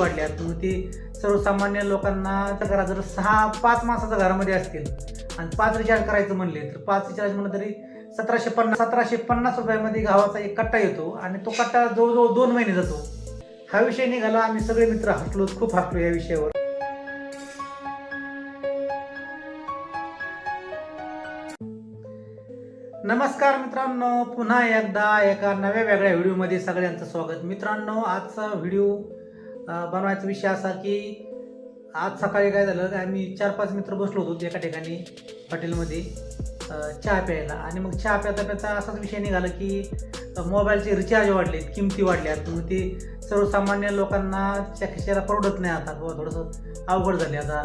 वाढल्यात मग ती सर्वसामान्य लोकांना घरा जर सहा पाच माणसाच्या घरामध्ये असतील आणि पाच रिचार्ज करायचं म्हणले तर पाच रिचार्ज म्हणलं तरी सतराशे पन्नास सतराशे पन्नास रुपयामध्ये गावाचा एक कट्टा येतो आणि तो कट्टा जवळजवळ दोन महिने जातो. हा विषय निघाला आम्ही सगळे मित्र हसलो खूप हसलो या विषयावर. नमस्कार मित्रांनो पुन्हा एकदा एका नव्या वेगळ्या व्हिडिओमध्ये सगळ्यांचं स्वागत. मित्रांनो आजचा व्हिडिओ बनवायचा विषय असा की आज सकाळी काय झालं की आम्ही चार पाच मित्र बसलो होतो एका ठिकाणी हॉटेलमध्ये चहा प्यायला. आणि मग चहा प्याता प्याता असाच विषय निघाला की मोबाईलचे रिचार्ज वाढलेत किमती वाढल्यात. मग ते सर्वसामान्य लोकांना च्या खिशाला परवडत नाही आता. किंवा थोडंसं अवघड झाले आता.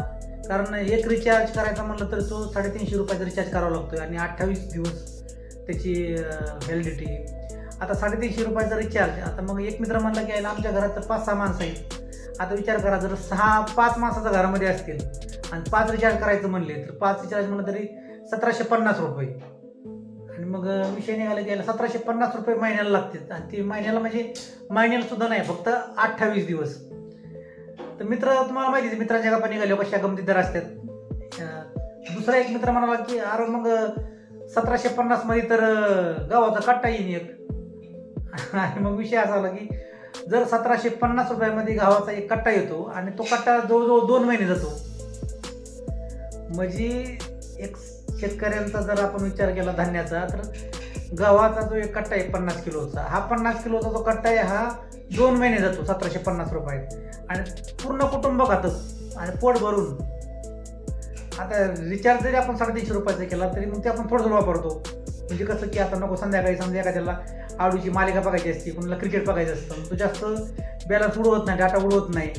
कारण एक रिचार्ज करायचा म्हणलं तर तो साडेतीनशे रुपयाचा रिचार्ज करावा लागतो आणि अठ्ठावीस दिवस त्याची व्हॅलिडिटी आता साडेतीनशे रुपयाचा रिचार्ज आता मग एक मित्र म्हणला की यायला आमच्या घरात तर पाच सहा माणसं आहेत. आता विचार करा जर सहा पाच माणसाच्या घरामध्ये असतील आणि पाच रिचार्ज करायचं म्हणले तर पाच रिचार्ज म्हणलं तरी सतराशे पन्नास रुपये. आणि मग विषय निघाला की याला सतराशे पन्नास रुपये महिन्याला लागतील. आणि ते महिन्याला म्हणजे महिन्याला सुद्धा नाही फक्त अठ्ठावीस दिवस. तर मित्र तुम्हाला माहिती आहे, मित्रांच्या गप्पा निघाल्या कशा गमतीदार असतात. दुसरा एक मित्र म्हणाला की अरे मग सतराशे पन्नासमध्ये तर गावाचा कट्टा येईन एक. आणि मग विषय असा आला की जर सतराशे पन्नास रुपयामध्ये गावाचा एक कट्टा येतो आणि तो कट्टा जवळजवळ दोन महिने जातो म्हणजे एक शेतकऱ्यांचा जर आपण विचार केला धान्याचा तर गव्हाचा जो एक कट्टा आहे पन्नास किलोचा हा पन्नास किलोचा जो कट्टा आहे हा दोन महिने जातो सतराशे पन्नास रुपये आणि पूर्ण कुटुंब खातं आणि पोट भरून. आता रिचार्ज जरी आपण साडेतीनशे रुपयाचा केला तरी मग ते आपण थोडं थोडं वापरतो. म्हणजे कसं की आता नको संध्याकाळी समजा एखाद्याला आवडीची मालिका बघायची असते कुणाला क्रिकेट बघायचं असतं तो जास्त बॅलन्स उडवत नाही डाटा उडवत नाही.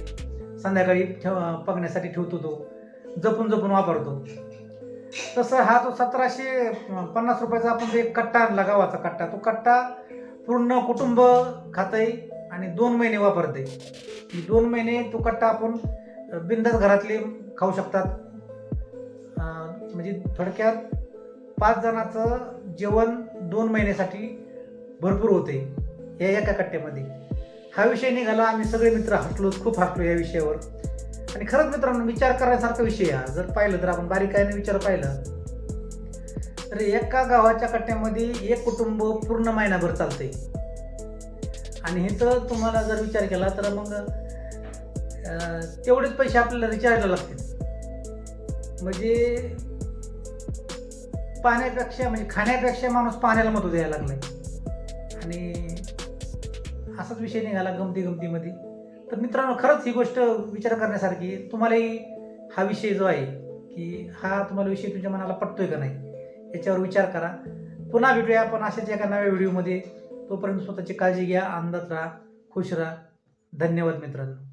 संध्याकाळी ठेव बघण्यासाठी ठेवतो तो. जपून जपून वापरतो. तसं हा तो सतराशे पन्नास रुपयाचा आपण एक कट्टा आणला गावाचा कट्टा तो कट्टा पूर्ण कुटुंब खातंय आणि दोन महिने वापरते दोन महिने तो कट्टा आपण बिंदास घरातले खाऊ शकतात. म्हणजे थोडक्यात पाच जणाचं जेवण दोन महिन्यासाठी भरपूर होते या एका कट्ट्यामध्ये. हा विषय निघाला आम्ही सगळे मित्र हसलो खूप हसलो या विषयावर. आणि खरंच मित्रांनो विचार करण्यासारखा विषय हा. जर पाहिलं तर आपण बारीकाईने विचार पाहिला. तर एका गावाच्या कट्ट्यामध्ये एक कुटुंब पूर्ण महिनाभर चालते आणि हे तर तुम्हाला जर विचार केला तर मग तेवढेच पैसे आपल्याला रिचार्जला लागतील. म्हणजे पाण्यापेक्षा म्हणजे खाण्यापेक्षा माणूस पाण्याला महत्त्व द्यायला लागलाय. आणि असाच विषय निघाला गमती गमतीमध्ये. तर मित्रांनो खरंच ही गोष्ट विचार करण्यासारखी तुम्हालाही हा विषय जो आहे की हा तुम्हाला विषय तुमच्या मनाला पटतोय का नाही याच्यावर विचार करा. पुन्हा भेटूया आपण अशाच एका नव्या व्हिडिओमध्ये. तोपर्यंत स्वतःची काळजी घ्या आनंदात राहा खुश राहा. धन्यवाद मित्रांनो.